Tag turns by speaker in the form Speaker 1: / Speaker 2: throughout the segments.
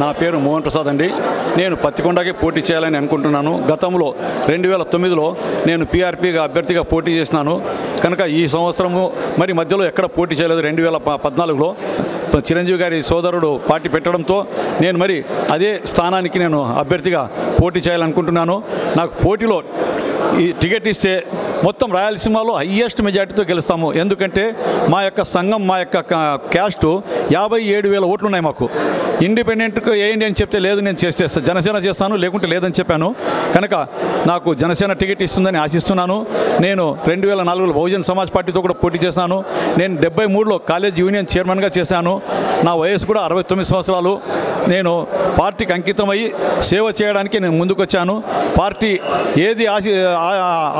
Speaker 1: నా పేరు మోహన్ ప్రసాద్ అండి. నేను పత్తికొండకి పోటీ చేయాలని అనుకుంటున్నాను. గతంలో రెండు వేల తొమ్మిదిలో నేను పీఆర్పీగా అభ్యర్థిగా పోటీ చేసినాను. కనుక ఈ సంవత్సరము మరి మధ్యలో ఎక్కడ పోటీ చేయలేదు రెండు వేల పద్నాలుగులో చిరంజీవి గారి సోదరుడు పార్టీ పెట్టడంతో నేను మరి అదే స్థానానికి నేను అభ్యర్థిగా పోటీ చేయాలనుకుంటున్నాను. నాకు పోటీలో ఈ టికెట్ ఇస్తే మొత్తం రాయలసీమలో హయ్యెస్ట్ మెజార్టీతో గెలుస్తాము. ఎందుకంటే మా యొక్క సంఘం మా యొక్క క్యాస్ట్ యాభై ఏడు వేల ఓట్లు ఉన్నాయి మాకు. ఇండిపెండెంట్గా వేయండి అని చెప్తే లేదు నేను చేసేస్తాను జనసేన చేస్తాను లేకుంటే లేదని చెప్పాను. కనుక నాకు జనసేన టికెట్ ఇస్తుందని ఆశిస్తున్నాను. నేను రెండు వేల నాలుగులో బహుజన్ సమాజ్ పార్టీతో కూడా పోటీ చేశాను. నేను డెబ్బై మూడులో కాలేజ్ యూనియన్ చైర్మన్గా చేశాను. నా వయసు కూడా అరవై తొమ్మిది సంవత్సరాలు. నేను పార్టీకి అంకితమై సేవ చేయడానికి నేను ముందుకొచ్చాను. పార్టీ ఏది ఆశీ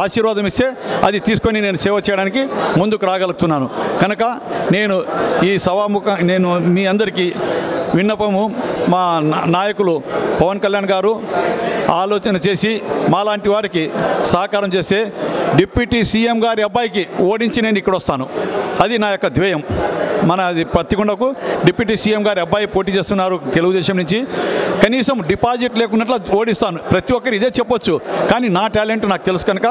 Speaker 1: ఆశీర్వాదం ఇస్తే అది తీసుకొని నేను సేవ చేయడానికి ముందుకు రాగలుగుతున్నాను. కనుక నేను ఈ సభాముఖ నేను మీ అందరికీ విన్నపము మా నాయకులు పవన్ కళ్యాణ్ గారు ఆలోచన చేసి మాలాంటి వారికి సహకారం చేస్తే డిప్యూటీ సీఎం గారి అబ్బాయికి ఓడించి నేను ఇక్కడ వస్తాను. అది నా యొక్క ధ్యేయం. మన అది పత్తికొండకు డిప్యూటీ సీఎం గారి అబ్బాయి పోటీ చేస్తున్నారు తెలుగుదేశం నుంచి. కనీసం డిపాజిట్ లేకున్నట్లు ఓడిస్తాను. ప్రతి ఒక్కరు ఇదే చెప్పొచ్చు. కానీ నా టాలెంట్ నాకు తెలుసు కనుక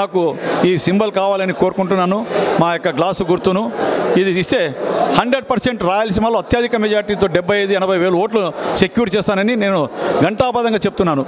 Speaker 1: నాకు ఈ సింబల్ కావాలని కోరుకుంటున్నాను. మా యొక్క గ్లాసు గుర్తును. ఇది ఇస్తే హండ్రెడ్ పర్సెంట్ రాయలసీమలో అత్యధిక మెజార్టీతో డెబ్బై ఐదు ఎనభై వేలు ఓట్లు సెక్యూర్ చేస్తానని నేను ఘంటాపదంగా చెప్తున్నాను.